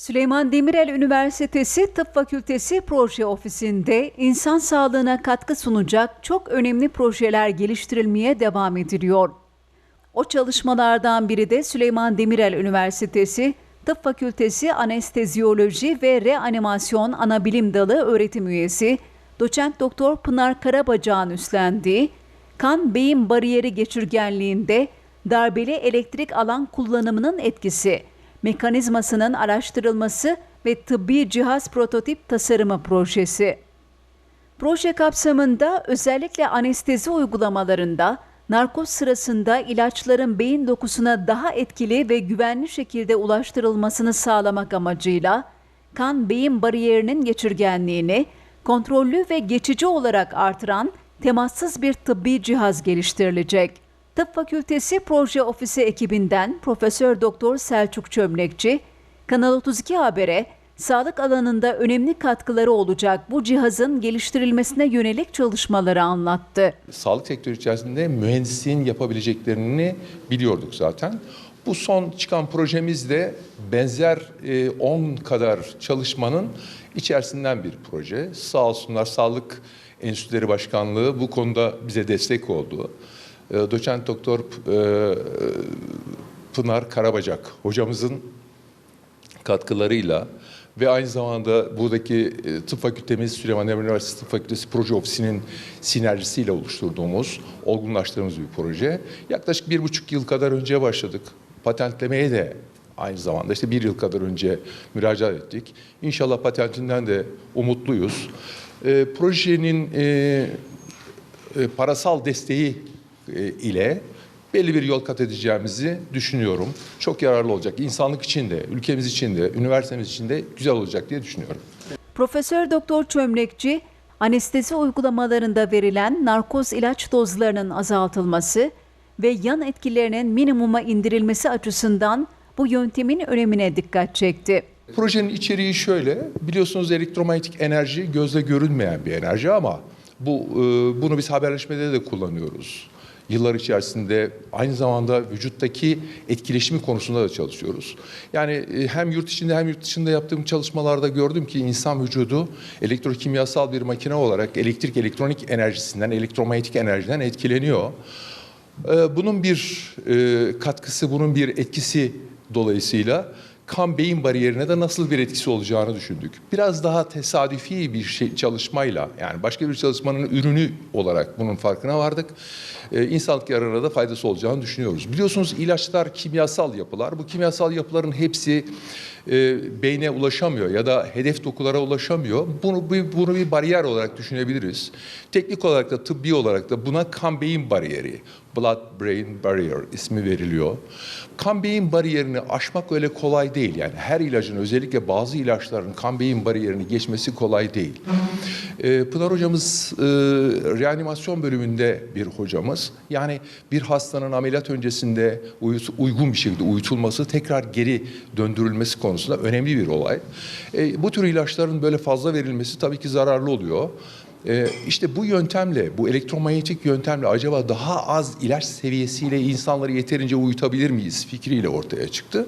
Süleyman Demirel Üniversitesi Tıp Fakültesi Proje Ofisi'nde insan sağlığına katkı sunacak çok önemli projeler geliştirilmeye devam ediliyor. O çalışmalardan biri de Süleyman Demirel Üniversitesi Tıp Fakültesi Anesteziyoloji ve Reanimasyon Anabilim Dalı öğretim üyesi Doçent Doktor Pınar Karabacak'ın üstlendiği kan beyin bariyeri geçirgenliğinde darbeli elektrik alan kullanımının etkisi, mekanizmasının araştırılması ve tıbbi cihaz prototip tasarımı projesi. Proje kapsamında özellikle anestezi uygulamalarında narkoz sırasında ilaçların beyin dokusuna daha etkili ve güvenli şekilde ulaştırılmasını sağlamak amacıyla kan beyin bariyerinin geçirgenliğini kontrollü ve geçici olarak artıran temassız bir tıbbi cihaz geliştirilecek. Tıp Fakültesi Proje Ofisi ekibinden Profesör Doktor Selçuk Çömlekçi, Kanal 32 Haber'e sağlık alanında önemli katkıları olacak bu cihazın geliştirilmesine yönelik çalışmaları anlattı. Sağlık sektörü içerisinde mühendisliğin yapabileceklerini biliyorduk zaten. Bu son çıkan projemiz de benzer e, 10 kadar çalışmanın içerisinden bir proje. Sağ olsunlar Sağlık Enstitüleri Başkanlığı bu konuda bize destek oldu. E, Doçent Doktor e, Pınar Karabacak hocamızın katkılarıyla ve aynı zamanda buradaki e, tıp fakültemiz Süleyman Demirel Üniversitesi Tıp Fakültesi Proje Ofisi'nin sinerjisiyle oluşturduğumuz, olgunlaştırdığımız bir proje. Yaklaşık bir buçuk yıl kadar önce başladık. Patentlemeye de aynı zamanda işte bir yıl kadar önce müracaat ettik. İnşallah patentinden de umutluyuz. E, projenin e, e, parasal desteği ile belli bir yol kat edeceğimizi düşünüyorum. Çok yararlı olacak. İnsanlık için de, ülkemiz için de, üniversitemiz için de güzel olacak diye düşünüyorum. Profesör Doktor Çömlekçi, anestezi uygulamalarında verilen narkoz ilaç dozlarının azaltılması ve yan etkilerinin minimuma indirilmesi açısından bu yöntemin önemine dikkat çekti. Projenin içeriği şöyle. Biliyorsunuz elektromanyetik enerji gözle görünmeyen bir enerji ama bu e, bunu biz haberleşmede de kullanıyoruz. Yıllar içerisinde aynı zamanda vücuttaki etkileşimi konusunda da çalışıyoruz. Yani e, hem yurt içinde hem yurt dışında yaptığım çalışmalarda gördüm ki insan vücudu elektrokimyasal bir makine olarak elektrik elektronik enerjisinden, elektromanyetik enerjiden etkileniyor. Ee, Bunun bir e, katkısı, bunun bir etkisi dolayısıyla kan beyin bariyerine de nasıl bir etkisi olacağını düşündük. Biraz daha tesadüfi bir şey çalışmayla yani başka bir çalışmanın ürünü olarak bunun farkına vardık. Ee, insanlık yararına da faydası olacağını düşünüyoruz. Biliyorsunuz ilaçlar kimyasal yapılar. Bu kimyasal yapıların hepsi e, beyne ulaşamıyor ya da hedef dokulara ulaşamıyor. Bunu bunu bir bariyer olarak düşünebiliriz. Teknik olarak da tıbbi olarak da buna kan beyin bariyeri, blood brain barrier ismi veriliyor. Kan beyin bariyerini aşmak öyle kolay değil. Yani her ilacın özellikle bazı ilaçların kan beyin bariyerini geçmesi kolay değil. Ee, Pınar hocamız e, reanimasyon bölümünde bir hocamız. Yani bir hastanın ameliyat öncesinde uyut- uygun bir şekilde uyutulması, tekrar geri döndürülmesi konusunda önemli bir olay. E, bu tür ilaçların böyle fazla verilmesi tabii ki zararlı oluyor. Ee, işte bu yöntemle, bu elektromanyetik yöntemle acaba daha az ilaç seviyesiyle insanları yeterince uyutabilir miyiz fikriyle ortaya çıktı.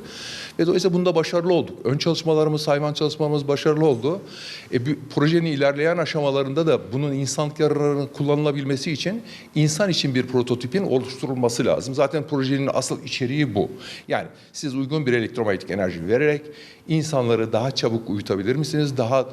Ve dolayısıyla bunda başarılı olduk. Ön çalışmalarımız, hayvan çalışmalarımız başarılı oldu. E, bu projenin ilerleyen aşamalarında da bunun insanlık yararına kullanılabilmesi için insan için bir prototipin oluşturulması lazım. Zaten projenin asıl içeriği bu. Yani siz uygun bir elektromanyetik enerji vererek insanları daha çabuk uyutabilir misiniz? Daha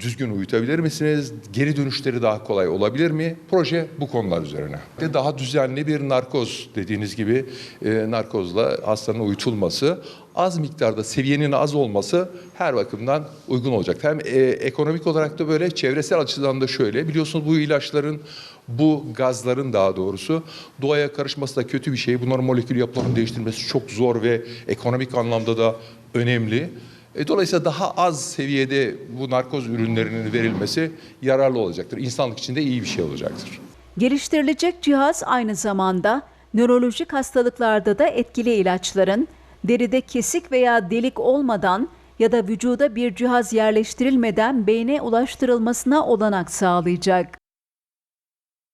düzgün uyutabilir misiniz? Geri dönüşleri daha kolay olabilir mi? Proje bu konular üzerine. Ve daha düzenli bir narkoz dediğiniz gibi e, narkozla hastanın uyutulması, az miktarda seviyenin az olması her bakımdan uygun olacak. Hem e, ekonomik olarak da böyle çevresel açıdan da şöyle. Biliyorsunuz bu ilaçların bu gazların daha doğrusu doğaya karışması da kötü bir şey. Bunların molekül yapılarını değiştirmesi çok zor ve ekonomik anlamda da önemli. E, Dolayısıyla daha az seviyede bu narkoz ürünlerinin verilmesi yararlı olacaktır. İnsanlık için de iyi bir şey olacaktır. Geliştirilecek cihaz aynı zamanda nörolojik hastalıklarda da etkili ilaçların deride kesik veya delik olmadan ya da vücuda bir cihaz yerleştirilmeden beyne ulaştırılmasına olanak sağlayacak.